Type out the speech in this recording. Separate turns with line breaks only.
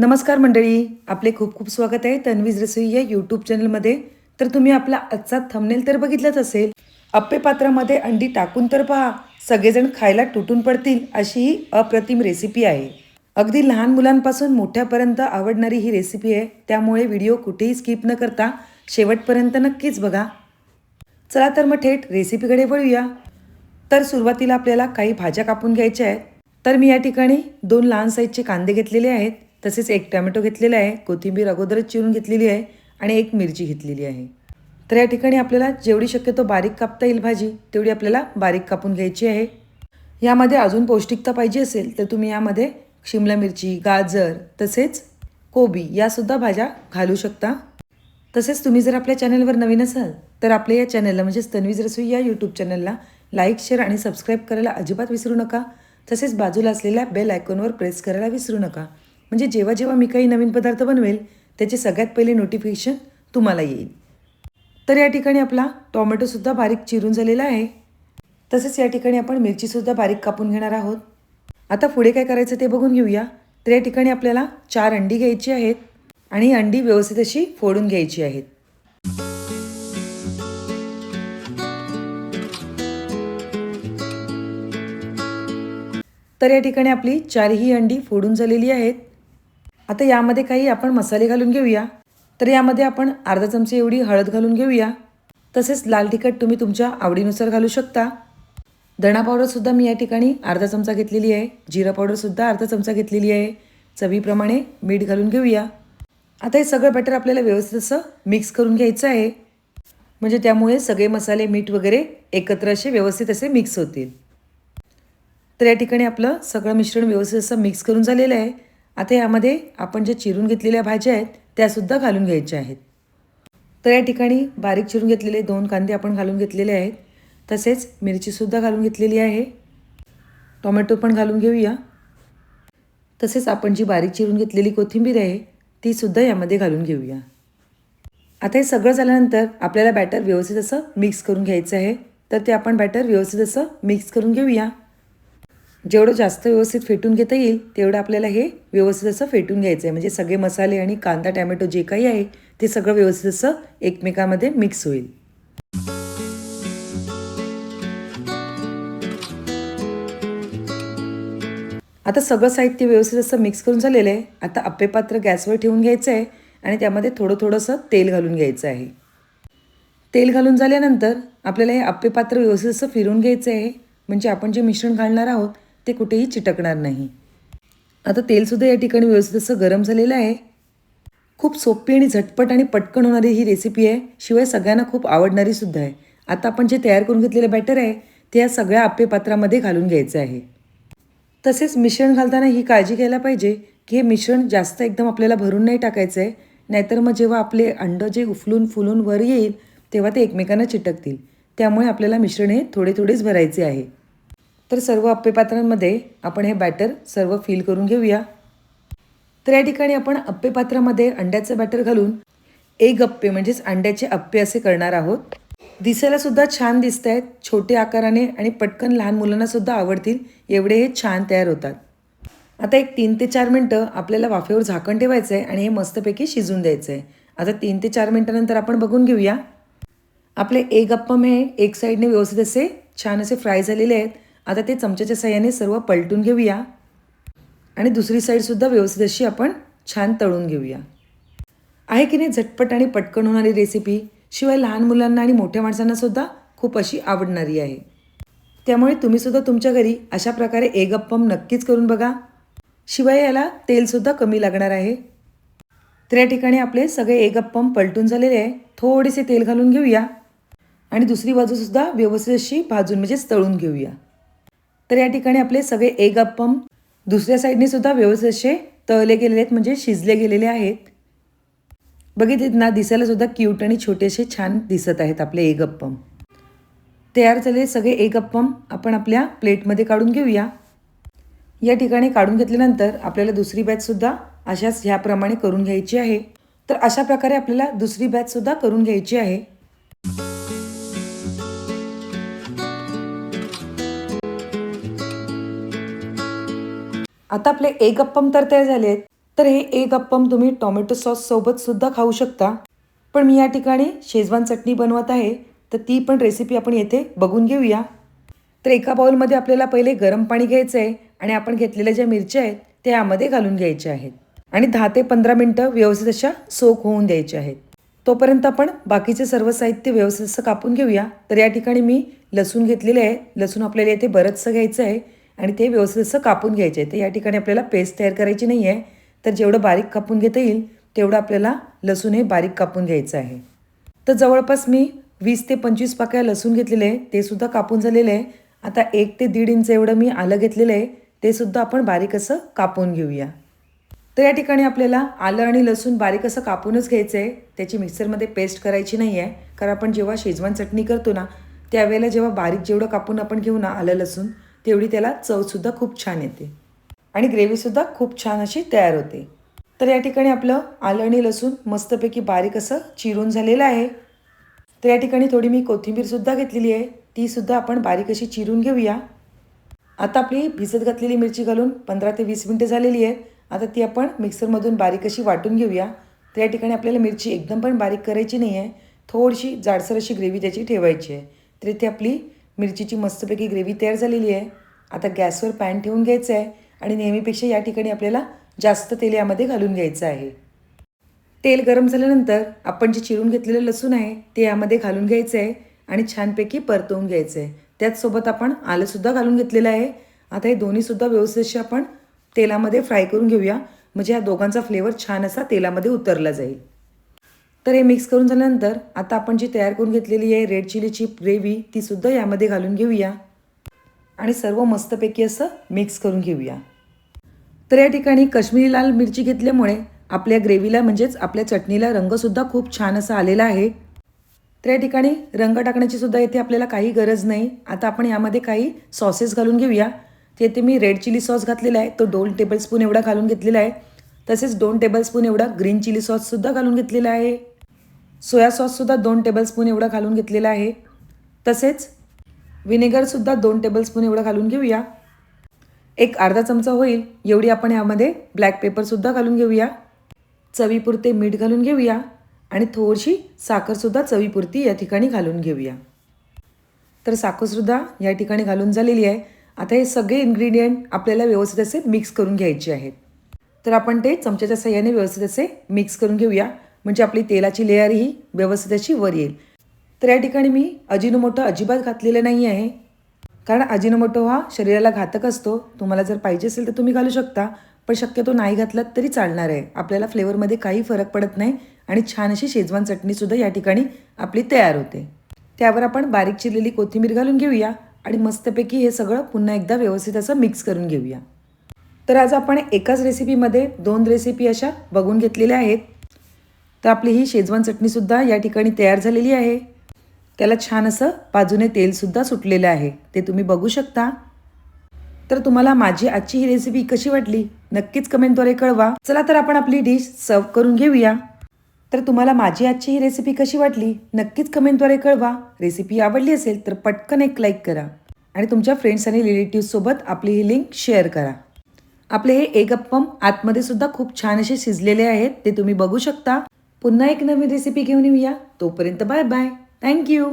नमस्कार मंडळी आपले खूप खूप स्वागत आहे तन्वीज रसोई या यूट्यूब चॅनलमध्ये. तर तुम्ही आपला आजचा थंबनेल तर बघितलाच असेल. अप्पे पात्रामध्ये अंडी टाकून तर पहा सगळेजण खायला तुटून पडतील अशी ही अप्रतिम रेसिपी आहे. अगदी लहान मुलांपासून मोठ्यापर्यंत आवडणारी ही रेसिपी आहे. त्यामुळे व्हिडिओ कुठेही स्किप न करता शेवटपर्यंत नक्कीच बघा. चला तर मग थेट रेसिपीकडे वळूया. तर सुरुवातीला आपल्याला काही भाज्या कापून घ्यायच्या आहेत. तर मी या ठिकाणी दोन लहान साईजचे कांदे घेतलेले आहेत. तसेच एक टोमॅटो घेतलेला आहे कोथिंबीर अगोदरच चिरून घेतलेली आहे आणि एक मिरची घेतलेली आहे. तर या ठिकाणी आपल्याला जेवढी शक्यतो बारीक कापता येईल भाजी तेवढी आपल्याला बारीक कापून घ्यायची आहे. यामध्ये अजून पौष्टिकता पाहिजे असेल तर तुम्ही यामध्ये शिमला मिरची गाजर तसेच कोबी यासुद्धा भाज्या घालू शकता. तसेच तुम्ही जर आपल्या चॅनलवर नवीन असाल तर आपल्या या चॅनलला म्हणजेच तन्वीज रसोई या यूट्यूब चॅनलला लाईक शेअर आणि सबस्क्राईब करायला अजिबात विसरू नका. तसेच बाजूला असलेल्या बेल आयकॉनवर प्रेस करायला विसरू नका. म्हणजे जेव्हा जेव्हा मी काही नवीन पदार्थ बनवेल त्याचे सगळ्यात पहिले नोटिफिकेशन तुम्हाला येईल. तर या ठिकाणी आपला टॉमॅटोसुद्धा बारीक चिरून झालेला आहे. तसेच या ठिकाणी आपण मिरचीसुद्धा बारीक कापून घेणार आहोत. आता पुढे काय करायचं ते बघून घेऊया. तर या ठिकाणी आपल्याला चार अंडी घ्यायची आहेत आणि अंडी व्यवस्थित अशी फोडून घ्यायची आहेत. तर या ठिकाणी आपली चारही अंडी फोडून झालेली आहेत. आता यामध्ये काही आपण मसाले घालून घेऊया. तर यामध्ये आपण अर्धा चमचे एवढी हळद घालून घेऊया. तसेच लाल तिखट तुम्ही तुमच्या आवडीनुसार घालू शकता. धणा पावडरसुद्धा मी या ठिकाणी अर्धा चमचा घेतलेली आहे. जिरा पावडरसुद्धा अर्धा चमचा घेतलेली आहे. चवीप्रमाणे मीठ घालून घेऊया. आता हे सगळं बॅटर आपल्याला व्यवस्थित असं मिक्स करून घ्यायचं आहे. म्हणजे त्यामुळे सगळे मसाले मीठ वगैरे एकत्र असे व्यवस्थित असे मिक्स होतील. तर या ठिकाणी आपलं सगळं मिश्रण व्यवस्थित असं मिक्स करून झालेलं आहे. आता यामध्ये आपण ज्या चिरून घेतलेल्या भाज्या आहेत त्यासुद्धा घालून घ्यायच्या आहेत. तर या ठिकाणी बारीक चिरून घेतलेले दोन कांदे आपण घालून घेतलेले आहेत. तसेच मिरचीसुद्धा घालून घेतलेली आहे. टोमॅटो पण घालून घेऊया. तसेच आपण जी बारीक चिरून घेतलेली कोथिंबीर आहे तीसुद्धा यामध्ये घालून घेऊया. आता हे सगळं झाल्यानंतर आपल्याला बॅटर व्यवस्थित असं मिक्स करून घ्यायचं आहे. तर ते आपण बॅटर व्यवस्थित असं मिक्स करून घेऊया. जेवढं जास्त व्यवस्थित फेटून घेता येईल तेवढं आपल्याला हे व्यवस्थित असं फेटून घ्यायचं आहे म्हणजे सगळे मसाले आणि कांदा टॅमॅटो जे काही आहे ते सगळं व्यवस्थित असं एकमेकामध्ये मिक्स होईल. आता सगळं साहित्य व्यवस्थित असं मिक्स करून झालेलं आहे. आता अप्पे पात्र गॅसवर ठेवून घ्यायचं आहे आणि त्यामध्ये थोडं थोडंसं तेल घालून घ्यायचं आहे. तेल घालून झाल्यानंतर आपल्याला हे अप्पे पात्र व्यवस्थित असं फिरून घ्यायचं आहे म्हणजे आपण जे मिश्रण घालणार आहोत ते कुठेही चिटकणार नाही. आता तेलसुद्धा या ठिकाणी व्यवस्थित असं गरम झालेलं आहे. खूप सोपी आणि झटपट आणि पटकन होणारी ही रेसिपी आहे. शिवाय सगळ्यांना खूप आवडणारी सुद्धा आहे. आता आपण जे तयार करून घेतलेलं बॅटर आहे ते या सगळ्या आप्पेपात्रामध्ये घालून घ्यायचं आहे. तसेच मिश्रण घालताना ही काळजी घ्यायला पाहिजे की हे मिश्रण जास्त एकदम आपल्याला भरून नाही टाकायचं आहे नाहीतर मग जेव्हा आपले अंड जे उफलून फुलून वर येईल तेव्हा ते एकमेकांना चिटकतील. त्यामुळे आपल्याला मिश्रण हे थोडे थोडेच भरायचे आहे. तर सर्व अप्पेपात्रांमध्ये आपण हे बॅटर सर्व फिल करून घेऊया. तर या ठिकाणी आपण अप्पेपात्रामध्ये अंड्याचं बॅटर घालून एक अप्पे म्हणजेच अंड्याचे अप्पे असे करणार आहोत. दिसायला सुद्धा छान दिसत आहेत छोटे आकाराने आणि पटकन लहान मुलांना सुद्धा आवडतील एवढे हे छान तयार होतात. आता एक तीन ते चार मिनटं आपल्याला वाफेवर झाकण ठेवायचं आहे आणि हे मस्तपैकी शिजून द्यायचं आहे आता तीन ते चार मिनटानंतर आपण बघून घेऊया. आपले एक अप्पम हे एक साईडने व्यवस्थित असे छान असे फ्राय झालेले आहेत. आता ते चमच्याच्या सहाय्याने सर्व पलटून घेऊया. आणि दुसरी साईडसुद्धा व्यवस्थित अशी आपण छान तळून घेऊया. आहे की नाही झटपट आणि पटकन होणारी रेसिपी शिवाय लहान मुलांना आणि मोठ्या माणसांनासुद्धा खूप अशी आवडणारी आहे. त्यामुळे तुम्हीसुद्धा तुमच्या घरी अशा प्रकारे एग अप्पम नक्कीच करून बघा. शिवाय याला तेलसुद्धा कमी लागणार आहे. तर या ठिकाणी आपले सगळे एग अप्पम पलटून झालेले आहे. थोडेसे तेल घालून घेऊया. आणि दुसरी बाजूसुद्धा व्यवस्थित अशी भाजून म्हणजेच तळून घेऊया. तर या ठिकाणी आपले सगळे एग अप्पम दुसऱ्या साईडने सुद्धा व्यवस्थित असे तळले गेलेले आहेत म्हणजे शिजले गेलेले आहेत. बघितलेत ना दिसायला सुद्धा क्यूट आणि छोटेसे छान दिसत आहेत आपले एग अप्पम तयार झाले सगळे एग अप्पम आपण आपल्या प्लेटमध्ये काढून घेऊया. या ठिकाणी काढून घेतल्यानंतर आपल्याला दुसरी बॅचसुद्धा अशाच ह्याप्रमाणे करून घ्यायची आहे. तर अशा प्रकारे आपल्याला दुसरी बॅचसुद्धा करून घ्यायची आहे. आता आपले एक अप्पम तर तयार झाले आहेत तर हे एक अप्पम तुम्ही टोमॅटो सॉस सोबत सुद्धा खाऊ शकता. पण मी या ठिकाणी शेजवान चटणी बनवत आहे. तर ती पण रेसिपी आपण येथे बघून घेऊया. तर एका बाउलमध्ये आपल्याला पहिले गरम पाणी घ्यायचं आहे आणि आपण घेतलेल्या ज्या मिरच्या आहेत त्या यामध्ये घालून घ्यायच्या आहेत. आणि दहा ते पंधरा मिनटं व्यवस्थित अशा सोक होऊन द्यायच्या आहेत. तोपर्यंत आपण बाकीचे सर्व साहित्य व्यवस्थित असं कापून घेऊया. तर या ठिकाणी मी लसूण घेतलेले आहे. लसूण आपल्याला येथे बरंचसं घ्यायचं आहे आणि ते व्यवस्थित असं कापून घ्यायचे. आहे तर या ठिकाणी आपल्याला पेस्ट तयार करायची नाही आहे तर जेवढं बारीक कापून घेता येईल तेवढं आपल्याला लसूण हे बारीक कापून घ्यायचं आहे. तर जवळपास मी वीस ते पंचवीस पाकळ्या लसूण घेतलेले आहे. ते सुद्धा कापून झालेले आहे. आता एक ते दीड इंच एवढं मी आलं घेतलेलं आहे. ते सुद्धा आपण बारीक असं कापून घेऊया. तर या ठिकाणी आपल्याला आलं आणि लसूण बारीक असं कापूनच घ्यायचं आहे. त्याची मिक्सरमध्ये पेस्ट करायची नाही आहे कारण आपण जेव्हा शेजवान चटणी करतो ना त्यावेळेला जेव्हा बारीक जेवढं कापून आपण घेऊ ना आलं लसूण तेवढी त्याला चवसुद्धा खूप छान येते. आणि ग्रेव्हीसुद्धा खूप छान अशी तयार होते. तर या ठिकाणी आपलं आलं आणि लसूण मस्तपैकी बारीक असं चिरून झालेलं आहे. तर या ठिकाणी थोडी मी कोथिंबीरसुद्धा घेतलेली आहे. तीसुद्धा आपण बारीक अशी चिरून घेऊया. आता आपली भिजत घातलेली मिरची घालून पंधरा ते वीस मिनटं झालेली आहे. आता ती आपण मिक्सरमधून बारीक अशी वाटून घेऊया. तर या ठिकाणी आपल्याला मिरची एकदम पण बारीक करायची नाही आहे थोडीशी जाडसर अशी ग्रेव्ही त्याची ठेवायची आहे. तर इथे आपली मिरचीची मस्तपैकी ग्रेव्ही तयार झालेली आहे. आता गॅसवर पॅन ठेवून घ्यायचं आहे आणि नेहमीपेक्षा या ठिकाणी आपल्याला जास्त तेल यामध्ये घालून घ्यायचं आहे. तेल गरम झाल्यानंतर आपण जे चिरून घेतलेलं लसूण आहे ते यामध्ये घालून घ्यायचं आहे आणि छानपैकी परतवून घ्यायचं आहे. त्याचसोबत आपण आलंसुद्धा घालून घेतलेलं आहे. आता हे दोन्हीसुद्धा व्यवस्थितशी आपण तेलामध्ये फ्राय करून घेऊया. म्हणजे ह्या दोघांचा फ्लेवर छान असा तेलामध्ये उतरला जाईल. तर हे मिक्स करून झाल्यानंतर आता आपण जी तयार करून घेतलेली आहे रेड चिलीची ग्रेव्ही तीसुद्धा यामध्ये घालून घेऊया. आणि सर्व मस्तपैकी असं मिक्स करून घेऊया. तर या ठिकाणी काश्मीरी लाल मिरची घेतल्यामुळे आपल्या ग्रेव्हीला म्हणजेच आपल्या चटणीला रंगसुद्धा खूप छान असा आलेला आहे. तर या ठिकाणी रंग टाकण्याची सुद्धा आपल्याला काही गरज नाही. आता आपण यामध्ये काही सॉसेस घालून घेऊया. येथे मी रेड चिली सॉस घातलेला आहे. तो दोन टेबलस्पून एवढा घालून घेतलेला आहे. तसेच दोन टेबलस्पून एवढा ग्रीन चिली सॉससुद्धा घालून घेतलेला आहे. सोया सॉससुद्धा दोन टेबलस्पून एवढा घालून घेतलेला आहे. तसेच व्हिनेगरसुद्धा दोन टेबलस्पून एवढा घालून घेऊया. एक अर्धा चमचा होईल एवढी आपण यामध्ये ब्लॅक पेपरसुद्धा घालून घेऊया. चवीपुरते मीठ घालून घेऊया आणि थोडीशी साखरसुद्धा चवीपुरती या ठिकाणी घालून घेऊया. तर साखरसुद्धा या ठिकाणी घालून झालेली आहे. आता हे सगळे इन्ग्रेडियंट आपल्याला व्यवस्थित असे मिक्स करून घ्यायचे आहेत. तर आपण ते चमच्याच्या सहाय्याने व्यवस्थित असे मिक्स करून घेऊया. म्हणजे आपली तेलाची लेअर ही व्यवस्थित अशी वर येईल. तर या ठिकाणी मी अजिनोमोटो अजिबात घातलेलं नाही आहे. कारण अजिनोमोटो हा शरीराला घातक असतो. तुम्हाला जर पाहिजे असेल तर तुम्ही घालू शकता. पण शक्यतो नाही घातलात तरी चालणार आहे. आपल्याला फ्लेवरमध्ये काही फरक पडत नाही आणि छान अशी शेजवान चटणीसुद्धा या ठिकाणी आपली तयार होते. त्यावर आपण बारीक चिरलेली कोथिंबीर घालून घेऊया आणि मस्तपैकी हे सगळं पुन्हा एकदा व्यवस्थित असं मिक्स करून घेऊया. तर आज आपण एकाच रेसिपीमध्ये दोन रेसिपी अशा बघून घेतलेल्या आहेत. तर आपली ही शेजवान चटणीसुद्धा या ठिकाणी तयार झालेली आहे. त्याला छान असं बाजूने तेलसुद्धा सुटलेलं आहे. ते तुम्ही बघू शकता. तर तुम्हाला माझी आजची ही रेसिपी कशी वाटली? नक्कीच कमेंटद्वारे कळवा. चला तर आपण आपली डिश सर्व करून घेऊया. तर तुम्हाला माझी आजची ही रेसिपी कशी वाटली? नक्कीच कमेंटद्वारे कळवा. रेसिपी आवडली असेल तर पटकन एक लाईक करा. आणि तुमच्या फ्रेंड्स आणि रिलेटिव्हसोबत आपली ही लिंक शेअर करा. आपले हे एक अप्पम आतमध्ये सुद्धा खूप छान असे शिजलेले आहेत. ते तुम्ही बघू शकता. पुन्हा एक नवीन रेसिपी घेऊन येऊया. तोपर्यंत बाय बाय थँक्यू